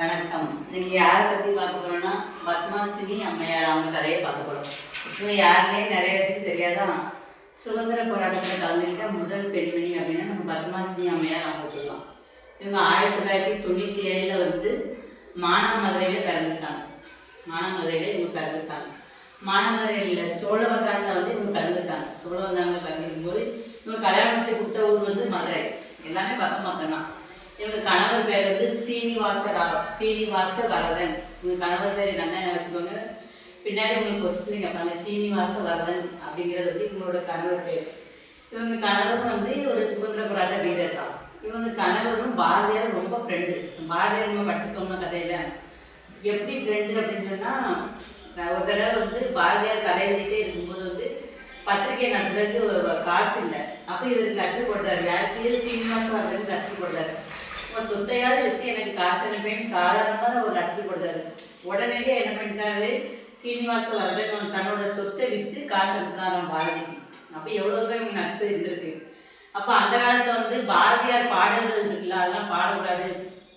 வணக்கம். இன்னைக்கு யாரை பற்றி பார்க்க போகிறோன்னா பத்மாசினி அம்மையார் அவங்க கதையை பார்க்க போகிறோம் இப்போ யாருமே நிறைய பேருக்கு தெரியாதான் சுதந்திர போராட்டத்தில் கலந்துக்கிட்ட முதல் பெண்மணி அப்படின்னா நம்ம பத்மாசினி அம்மையார் அவங்க சொல்லலாம் இவங்க ஆயிரத்தி தொள்ளாயிரத்தி தொண்ணூற்றி ஏழில் வந்து மானாமதுரையில் பிறந்துட்டாங்க மானாமதுரையில் இவங்க பிறந்துட்டாங்க மானாமதுரையில் சோழவந்தானில் வந்து இவங்க பிறந்திருக்காங்க. சோழவந்தானில் பிறந்திருக்கும் போது இவங்க கல்யாணம் முடிச்சு கொடுத்த ஊர் வந்து மதுரை. எல்லாமே பக்கம் பக்கம் தான் இவங்க கணவர் பேர் வந்து சீனிவாச ரா- சீனிவாச வரதன். இவங்க கணவர் பேர் என்னென்ன வச்சுக்கோங்க? பின்னாடி உங்களுக்கு கொஸ்டின் கேட்பாங்க சீனிவாச வரதன் அப்படிங்கிறது வந்து இவங்களோட கணவர் பேர். இவங்க கணவரும் வந்து ஒரு சுதந்திர போராட்ட வீரர் தான். இவங்க கணவரும் பாரதியார் ரொம்ப ஃப்ரெண்டு பாரதியார் நம்ம படிச்சிருக்கோம்னா கதையில. எப்படி ஃப்ரெண்டு அப்படின்னு சொன்னால் ஒரு தடவை வந்து பாரதியார் கதை எழுதிட்டே இருக்கும்போது வந்து பத்திரிகை நடத்துறதுக்கு காசு இல்லை. அப்போ இவருக்கு கற்றுக் கொடுத்தாரு. யாருக்கு சீனிவாச வரதன் கற்றுக் கொடுத்தாரு. உங்கள் சொத்தையாவது வச்சு எனக்கு காசு அனுப்பேன்னு சாதாரணமாக ஒரு லெட்டர் கொடுத்தாரு. உடனடியே என்ன பண்ணிட்டாரு? சீனிவாச வரதன் தன்னோட சொத்தை விற்று காசு அனுப்பினாராம் பாரதிக்கு. அப்போ எவ்வளோ தூரம் நட்பு இருந்திருக்கு. அப்போ அந்த காலத்தில் வந்து பாரதியார் பாடல்கள் இருக்குல்ல அதெல்லாம் பாடக்கூடாது.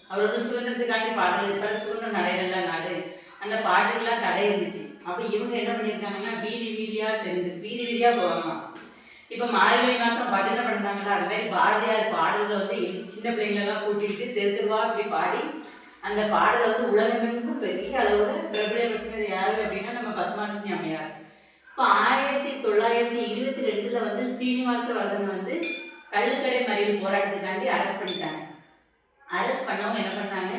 அவர் வந்து சுதந்திரத்துக்காண்டி பாடல் இருப்பார் சுதந்திர நடைகள்லாம் நாடு. அந்த பாட்டுக்கெல்லாம் தடை இருந்துச்சு. அப்போ இவங்க என்ன பண்ணியிருக்காங்கன்னா வீதி வீதியாக சேர்ந்து வீதி வீதியாக போவாங்களாம். இப்போ மார்கழி மாதம் பஜனை பண்ணுறாங்களா அது மாதிரி பாரதியார் பாடல்களை வந்து சின்ன பிள்ளைங்களெல்லாம் கூட்டிகிட்டு தெரு தெருவா அப்படி பாடி அந்த பாடலை வந்து உலகமெங்கும் பெரிய அளவில் பிரபலப்படுத்தினது யாரு அப்படின்னா நம்ம பத்மாசினி அம்மையார். இப்போ ஆயிரத்தி தொள்ளாயிரத்தி இருபத்தி ரெண்டில் வந்து சீனிவாச வரதன் வந்து கள்ளுக்கடை மறியல் போராட்டத்துக்காண்டி அரெஸ்ட் பண்ணிட்டாங்க. அரெஸ்ட் பண்ணவங்க என்ன பண்ணாங்க?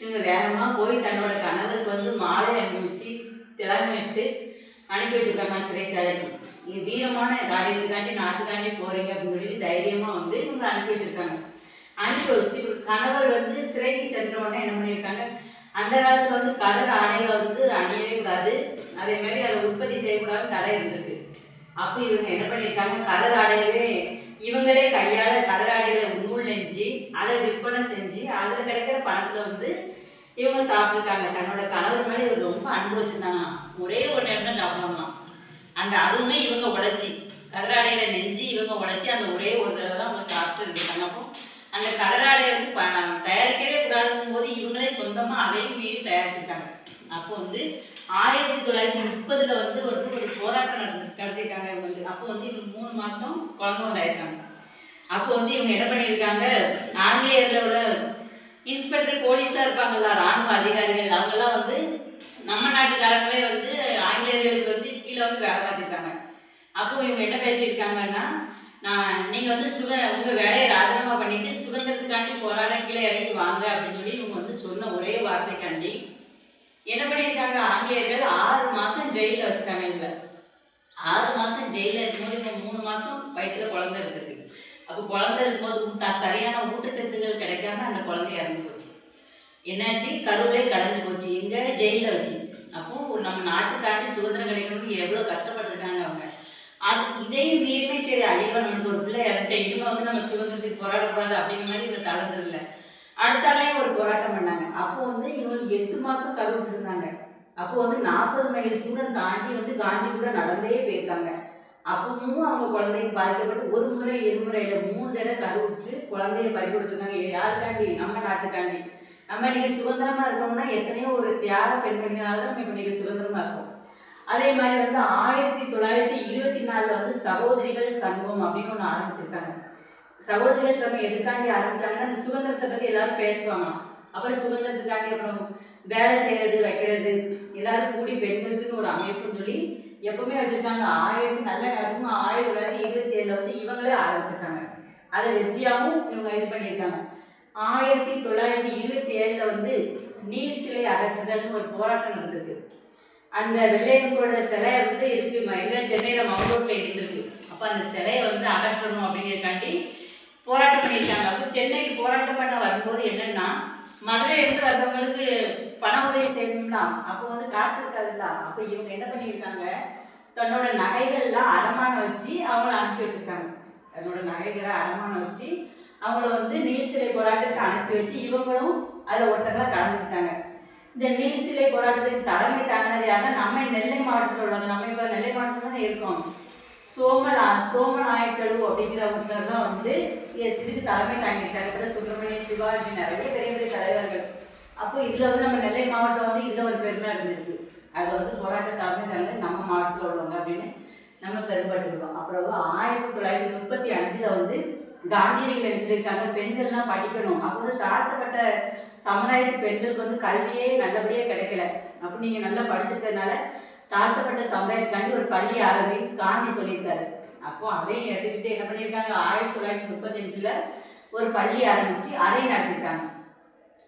இவங்க வேகமாக போய் தன்னோட கணவருக்கு வந்து மாலை அணிவிச்சு திறமிட்டு அனுப்பி வச்சிருக்காங்க சிறைச்சாலைக்கு. இது வீரமான காரியத்துக்காண்டி நாட்டுக்காண்டி போறீங்க அப்படின்னு சொல்லி தைரியமாக வந்து இவங்க அனுப்பி வச்சிருக்காங்க. அனுப்பி வச்சுட்டு இவர் கணவர் வந்து சிறைக்கு சென்ற உடனே என்ன பண்ணியிருக்காங்க? அந்த காலத்தில் வந்து கலர் ஆடைகளை வந்து அணியவே கூடாது. அதே மாதிரி அதை உற்பத்தி செய்யக்கூடாது தடை இருந்திருக்கு. அப்போ இவங்க என்ன பண்ணியிருக்காங்க? கலர் ஆடையவே இவங்களே கையால் கலர் ஆடைகளை நூல் நெஞ்சு அதை விற்பனை செஞ்சு அதில் கிடைக்கிற பணத்தில் வந்து இவங்க சாப்பிட்ருக்காங்க தன்னோட கணவர் மேலே இவர் ரொம்ப அன்பு வச்சுருந்தாங்க ஒரே ஒரு நேரம் தான் அந்த அதுவுமே இவங்க உழைச்சி கதராடையில நெஞ்சு இவங்க உழைச்சி அந்த ஒரே ஒரு தடவை தான் அவங்க சாப்பிட்டு இருக்காங்க அப்போ அந்த கதராடையை வந்து ப தயாரிக்கவே கூடாதுங்கும் போது இவங்களே சொந்தமாக அதையும் மீறி தயாரிச்சிருக்காங்க. அப்போ வந்து ஆயிரத்தி தொள்ளாயிரத்தி முப்பதுல வந்து ஒரு ஒரு போராட்டம் நடந்து நடத்திருக்காங்க இவங்களுக்கு. அப்போ வந்து இவங்க மூணு மாதம் குழந்தை உண்டாயிருக்காங்க. அப்போ வந்து இவங்க என்ன பண்ணியிருக்காங்க? ஆங்கிலேயரில் உள்ள இன்ஸ்பெக்டர் போலீஸாக இருப்பாங்களா ராணுவ அதிகாரிகள் அவங்கெல்லாம் வந்து நம்ம நாட்டுக்காரங்களே வந்து கீழே வந்து வேலை பார்த்துருக்காங்க அப்போ இவங்க என்ன பேசியிருக்காங்கன்னா நான் நீங்கள் வந்து சுக உங்கள் வேலையை ராஜினாமா பண்ணிவிட்டு சுதந்திரத்துக்காண்டி போராட கீழே இறங்கி வாங்க அப்படின்னு சொல்லி இவங்க வந்து சொன்ன ஒரே வார்த்தைக்காண்டி என்ன பண்ணியிருக்காங்க? ஆங்கிலேயர்கள் ஆறு மாதம் ஜெயிலில் வச்சுட்டாங்க இவங்களை ஆறு மாதம் ஜெயிலில் இருக்கும்போது இப்போ மூணு மாதம் வயிற்றுல குழந்தை இருக்குது அப்போ குழந்தை இருக்கும்போது சரியான ஊட்டச்சத்துகள் கிடைக்காம அந்த குழந்தை இறந்து போச்சு. என்னாச்சு? கருவிலே கலந்து போச்சு. எங்க? ஜெயிலில் வச்சு. அப்போ நம்ம நாட்டுக்காண்டி சுதந்திரம் கிடைக்கணும்னு எவ்வளோ கஷ்டப்பட்டுருக்காங்க அவங்க. அது இதையும் மீறியுமே சரி ஐயோ நமக்கு ஒரு பிள்ளை இறந்துட்டு இனிமே வந்து நம்ம சுதந்திரத்துக்கு போராடக்கூடாது அப்படிங்கிற மாதிரி இவங்க தளர்ந்துடல. அடுத்தாலே ஒரு போராட்டம் பண்ணாங்க. அப்போ வந்து இவங்களுக்கு எட்டு மாதம் கருவிட்டு இருந்தாங்க அப்போ வந்து நாற்பது மைல் தூரம் தாண்டி வந்து காந்தி கூட நடந்தே போயிருக்காங்க. அப்பவும் அவங்க குழந்தைய பாதிக்கப்பட்டு ஒரு முறை இருமுறையில் மூணு தடவை கருவுற்று குழந்தைய பறி கொடுத்துருக்காங்க யாருக்காண்டி? நம்ம நாட்டுக்காண்டி. நம்ம இன்னைக்கு சுதந்திரமா இருக்கோம்னா எத்தனையோ ஒரு தியாக பெண்மணிகளால் தான் நம்ம இன்னைக்கு சுதந்திரமா இருக்கோம். அதே மாதிரி வந்து ஆயிரத்தி தொள்ளாயிரத்தி இருபத்தி நாலில் வந்து சகோதரிகள் சங்கம் அப்படின்னு ஒன்று ஆரம்பிச்சிருக்காங்க. சகோதரிகள் சங்கம் எதுக்காண்டி ஆரம்பிச்சாங்கன்னா அந்த சுதந்திரத்தை பற்றி எல்லாரும் பேசுவாங்க. அப்புறம் சுதந்திரத்துக்காண்டி அப்புறம் வேலை செய்கிறது வைக்கிறது எல்லாரும் கூடி பெண்களுக்குன்னு ஒரு அமைப்புன்னு சொல்லி எப்பவுமே வச்சுருக்காங்க. ஆயிரத்தி நல்ல நேரமும் ஆயிரத்தி தொள்ளாயிரத்தி இருபத்தி ஏழில் வந்து இவங்களே ஆரம்பிச்சிருக்காங்க. அதை வெற்றியாகவும் இவங்க இது பண்ணியிருக்காங்க. ஆயிரத்தி தொள்ளாயிரத்தி இருபத்தி ஏழுல வந்து நீர் சிலை அகற்றுதல்னு ஒரு போராட்டம் நடந்திருக்கு. அந்த வெள்ளையனுக்கோட சிலை வந்து இருக்கு ம- சென்னையில் சென்னையில இருந்திருக்கு. அப்போ அந்த சிலையை வந்து அகற்றணும் அப்படிங்கிறதுக்காண்டி போராட்டம் பண்ணியிருக்காங்க. அப்போ சென்னைக்கு போராட்டம் பண்ண வரும்போது என்னன்னா மதுரை இருந்து வர்றவங்களுக்கு பண உதவி செய்யணும்னா அப்போ வந்து காசு இருக்காதுல்ல. அப்போ இவங்க என்ன பண்ணியிருக்காங்க தன்னோட நகைகள்லாம் அடமானம் வச்சு அவங்கள அனுப்பி வச்சிருக்காங்க. தன்னோட நகைகளை அடமானம் வச்சு அவங்கள வந்து நீர் சிலை போராட்டத்துக்கு அனுப்பி வச்சு இவங்களும் அதில் ஒருத்தங்களா கலந்துக்கிட்டாங்க. இந்த நீர் சிலை போராட்டத்துக்கு தலைமை தாங்கினது யாருன்னா நம்ம நெல்லை மாவட்டத்தில் உள்ளவங்க நம்ம இப்போ நெல்லை மாவட்டத்தில் தான் இருக்கோம். சோமன் சோமன் அப்படிங்கிற ஒருத்தர் தான் வந்து இதுக்கு தலைமை தாங்கிட்டாங்க அப்புறம் சுப்பிரமணிய சிவாஜி நிறைய பெரிய பெரிய தலைவர்கள். அப்போ இதில் வந்து நம்ம நெல்லை மாவட்டம் வந்து இதில் ஒரு பெருமை இருந்திருக்கு அதில் வந்து போராட்ட தலைமை நம்ம மாவட்டத்தில் உள்ளவங்க அப்படின்னு நம்ம பெருமைப்பட்டிருக்கோம் அப்புறம் ஆயிரத்தி தொள்ளாயிரத்தி முப்பத்தி அஞ்சில் வந்து காந்தியடிகள் எடுத்திருக்காங்க பெண்கள்லாம் படிக்கணும். அப்போ வந்து தாழ்த்தப்பட்ட சமுதாயத்து பெண்களுக்கு வந்து கல்வியே நல்லபடியாக கிடைக்கல. அப்போ நீங்கள் நல்லா படிச்சிருக்கிறதுனால தாழ்த்தப்பட்ட சமுதாயத்துக்காண்டி ஒரு பள்ளி ஆரம்பின்னு காந்தி சொல்லியிருக்காரு. அப்போ அதையும் எடுத்துக்கிட்டு என்ன பண்ணியிருக்காங்க? ஆயிரத்தி தொள்ளாயிரத்தி முப்பத்தஞ்சில் ஒரு பள்ளி ஆரம்பித்து அதையும் நடத்திருக்காங்க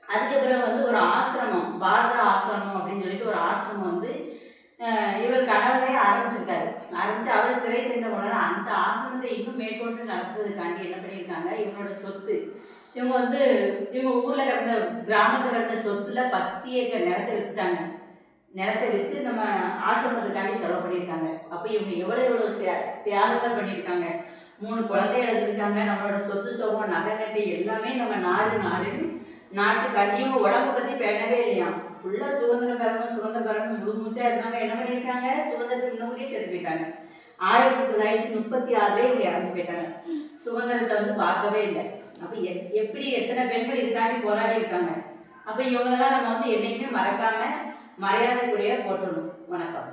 அதுக்கப்புறம் வந்து ஒரு ஆசிரமம் பாரத ஆசிரமம் அப்படின்னு சொல்லிட்டு ஒரு ஆசிரமம் வந்து அஹ், இவர் கணவரே ஆரம்பிச்சிருக்காரு ஆரம்பிச்சு அவர் சிறை சென்ற உடனே அந்த ஆசிரமத்தை இன்னும் நடத்துறதுக்காண்டி என்ன பண்ணியிருக்காங்க? இவங்களோட சொத்து. இவங்க வந்து இவங்க ஊரில் கிடந்த கிராமத்தில் கிடந்த சொத்துல பத்து ஏக்கர் நிலத்தை விற்றுட்டாங்க நிலத்தை விற்று நம்ம ஆசிரமத்துக்காண்டி செலவு பண்ணியிருக்காங்க. அப்போ இவங்க எவ்வளோ எவ்வளோ தியாகங்கள் பண்ணியிருக்காங்க? மூணு குழந்தைகள் இருந்திருக்காங்க. நம்மளோட சொத்து சோகம் நகை நட்டி எல்லாமே நம்ம நாடு நாடு நாட்டுக்காண்டி இவங்க பற்றி பேணவே இல்லையா ஃபுல்லாக சுதந்திரம் பெறணும் சுதந்திர பெறணும் முழு மூச்சா இருந்தாங்க. என்ன பண்ணியிருக்காங்க? சுதந்திரத்துக்கு முன்னாடியே செத்து போயிட்டாங்க. ஆயிரத்தி தொள்ளாயிரத்தி முப்பத்தி ஆறுலேயே இவங்க இறந்து போயிட்டாங்க. சுதந்திரத்தை வந்து பார்க்கவே இல்லை. அப்போ எ எப்படி எத்தனை பெண்கள் இதுக்காண்டி போராடி இருக்காங்க? அப்போ இவங்களெல்லாம் நம்ம வந்து என்னைக்குமே மறக்காம மரியாதைக்குரிய போற்றணும். வணக்கம்.